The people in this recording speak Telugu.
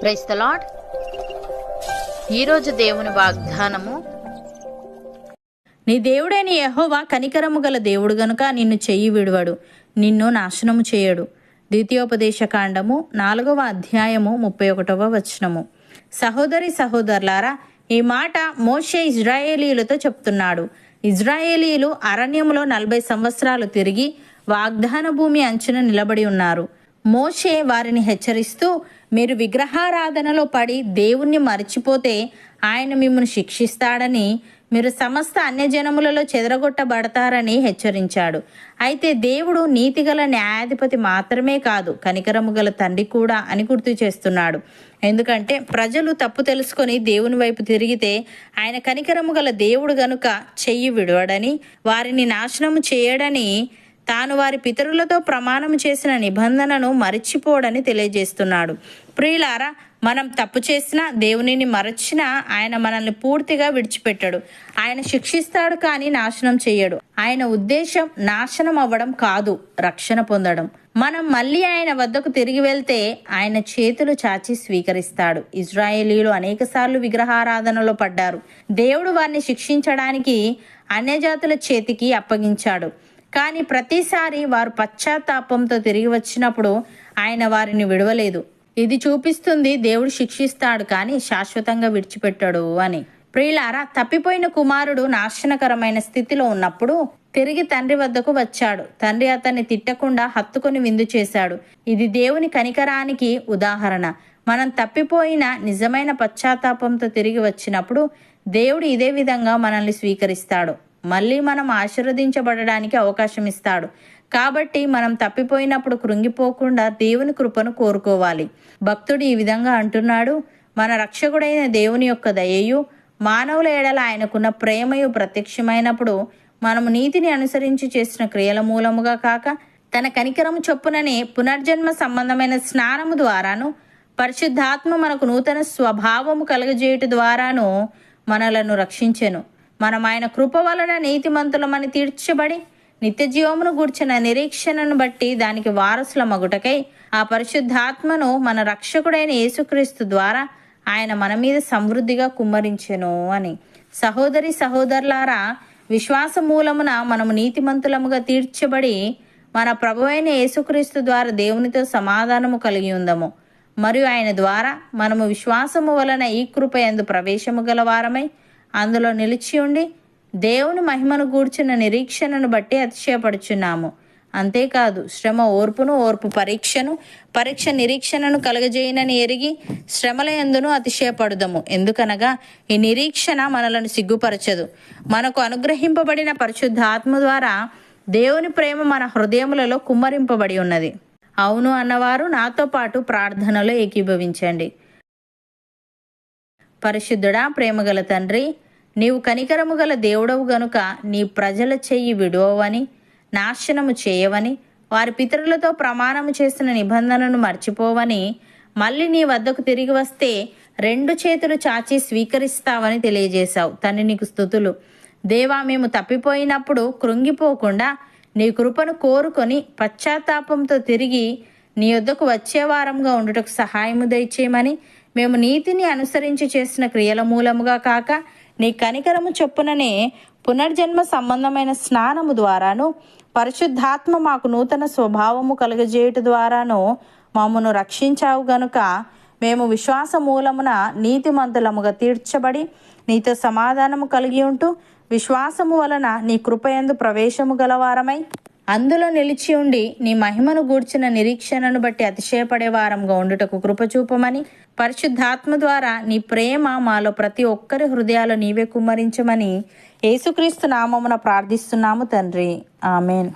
ప్రైస్ ద లాడ్ ఈరోజు దేవుని వాగ్దానము నీ దేవుడైన యహోవా కనికరము గల దేవుడు గనుక నిన్ను చెయ్యి విడువడు నిన్ను నాశనము చేయడు. ద్వితీయోపదేశ కాండము నాలుగవ అధ్యాయము ముప్పై ఒకటవ వచనము. సహోదరి సహోదరులారా ఈ మాట మోషే ఇజ్రాయేలీలతో చెప్తున్నాడు. ఇజ్రాయేలీలు అరణ్యములో నలభై సంవత్సరాలు తిరిగి వాగ్దాన భూమి అంచున నిలబడి ఉన్నారు. మోషే వారిని హెచ్చరిస్తూ మీరు విగ్రహారాధనలో పడి దేవుణ్ణి మర్చిపోతే ఆయన మిమ్మల్ని శిక్షిస్తాడని మీరు సమస్త అన్యజనములలో చెదరగొట్టబడతారని హెచ్చరించాడు. అయితే దేవుడు నీతిగల న్యాయాధిపతి మాత్రమే కాదు కనికరము గల తండ్రి కూడా అని గుర్తు చేస్తున్నాడు. ఎందుకంటే ప్రజలు తప్పు తెలుసుకొని దేవుని వైపు తిరిగితే ఆయన కనికరము గల దేవుడు గనుక చెయ్యి విడవడని వారిని నాశనము చేయడని తాను వారి పితరులతో ప్రమాణం చేసిన నిబంధనను మరచిపోడని తెలియజేస్తున్నాడు. ప్రియులారా మనం తప్పు చేసినా దేవునిని మరచినా ఆయన మనల్ని పూర్తిగా విడిచిపెట్టడు. ఆయన శిక్షిస్తాడు కానీ నాశనం చేయడు. ఆయన ఉద్దేశం నాశనం అవ్వడం కాదు రక్షణ పొందడం. మనం మళ్ళీ ఆయన వద్దకు తిరిగి వెళ్తే ఆయన చేతులు చాచి స్వీకరిస్తాడు. ఇజ్రాయేలీలు అనేకసార్లు విగ్రహారాధనలో పడ్డారు. దేవుడు వారిని శిక్షించడానికి అన్యజాతుల చేతికి అప్పగించాడు. కానీ ప్రతిసారి వారు పశ్చాత్తాపంతో తిరిగి వచ్చినప్పుడు ఆయన వారిని విడవలేదు. ఇది చూపిస్తుంది దేవుడు శిక్షిస్తాడు కానీ శాశ్వతంగా విడిచిపెట్టాడు అని. ప్రియులారా తప్పిపోయిన కుమారుడు నాశనకరమైన స్థితిలో ఉన్నప్పుడు తిరిగి తండ్రి వద్దకు వచ్చాడు. తండ్రి అతన్ని తిట్టకుండా హత్తుకొని విందు చేశాడు. ఇది దేవుని కనికరానికి ఉదాహరణ. మనం తప్పిపోయిన నిజమైన పశ్చాత్తాపంతో తిరిగి వచ్చినప్పుడు దేవుడు ఇదే విధంగా మనల్ని స్వీకరిస్తాడు. మళ్ళీ మనం ఆశీర్వదించబడడానికి అవకాశం ఇస్తాడు. కాబట్టి మనం తప్పిపోయినప్పుడు కృంగిపోకుండా దేవుని కృపను కోరుకోవాలి. భక్తుడు ఈ విధంగా అంటున్నాడు మన రక్షకుడైన దేవుని యొక్క దయయు మానవుల ఏడల ఆయనకున్న ప్రేమయు ప్రత్యక్షమైనప్పుడు మనము నీతిని అనుసరించి చేసిన క్రియల మూలముగా కాక తన కనికరము చొప్పుననే పునర్జన్మ సంబంధమైన స్నానము ద్వారాను పరిశుద్ధాత్మ మనకు నూతన స్వభావము కలుగజేయుట ద్వారాను మనలను రక్షించెను. మనం ఆయన కృప వలన నీతిమంతులమని తీర్చబడి నిత్య జీవమును గూర్చిన నిరీక్షణను బట్టి దానికి వారసుల మగుటకై ఆ పరిశుద్ధాత్మను మన రక్షకుడైన యేసుక్రీస్తు ద్వారా ఆయన మన మీద సమృద్ధిగా కుమ్మరించెను అని. సహోదరి సహోదరులారా విశ్వాస మూలమున మనము నీతిమంతులముగా తీర్చబడి మన ప్రభువైన యేసుక్రీస్తు ద్వారా దేవునితో సమాధానము కలిగి ఉందము. మరియు ఆయన ద్వారా మనము విశ్వాసము వలన ఈ కృప ఎందు ప్రవేశము గల వారమై అందులో నిలిచి ఉండి దేవుని మహిమను గూర్చిన నిరీక్షణను బట్టి అతిశయపడుచున్నాము. అంతేకాదు శ్రమ ఓర్పును ఓర్పు పరీక్షను పరీక్ష నిరీక్షణను కలగజేయనని ఎరిగి శ్రమల ఎందును అతిశయపడుదము. ఎందుకనగా ఈ నిరీక్షణ మనలను సిగ్గుపరచదు. మనకు అనుగ్రహింపబడిన పరిశుద్ధ ఆత్మ ద్వారా దేవుని ప్రేమ మన హృదయములలో కుమ్మరింపబడి ఉన్నది. అవును అన్నవారు నాతో పాటు ప్రార్థనలో ఏకీభవించండి. పరిశుద్ధుడా ప్రేమగల తండ్రి నీవు కనికరము గల దేవుడవు గనుక నీ ప్రజల చెయ్యి విడువవని నాశనము చేయవని వారి పితరులతో ప్రమాణము చేసిన నిబంధనను మర్చిపోవని మళ్ళీ నీ వద్దకు తిరిగి వస్తే రెండు చేతులు చాచి స్వీకరిస్తావని తెలియజేశావు. తండ్రి నీకు స్థుతులు. దేవా మేము తప్పిపోయినప్పుడు కృంగిపోకుండా నీ కృపను కోరుకొని పశ్చాత్తాపంతో తిరిగి నీ వద్దకు వచ్చే వారంగా ఉండుటకు సహాయము దయచేయమని మేము నీతిని అనుసరించి చేసిన క్రియల మూలముగా కాక నీ కనికరము చొప్పుననే పునర్జన్మ సంబంధమైన స్నానము ద్వారాను పరిశుద్ధాత్మ మాకు నూతన స్వభావము కలుగజేయుట ద్వారాను మమ్మను రక్షించావు గనుక మేము విశ్వాస మూలమున నీతిమంతులముగా తీర్చబడి నీతో సమాధానము కలిగి ఉంటూ విశ్వాసము వలన నీ కృపయందు ప్రవేశము గలవారమై. అందులో నిలిచి ఉండి నీ మహిమను గూర్చిన నిరీక్షణను బట్టి అతిశయపడే వారంగా ఉండుటకు కృపచూపమని పరిశుద్ధాత్మ ద్వారా నీ ప్రేమ మాలో ప్రతి ఒక్కరి హృదయాలు నీవే కుమ్మరించమని యేసుక్రీస్తు నామమున ప్రార్థిస్తున్నాము తండ్రి. ఆమెన్.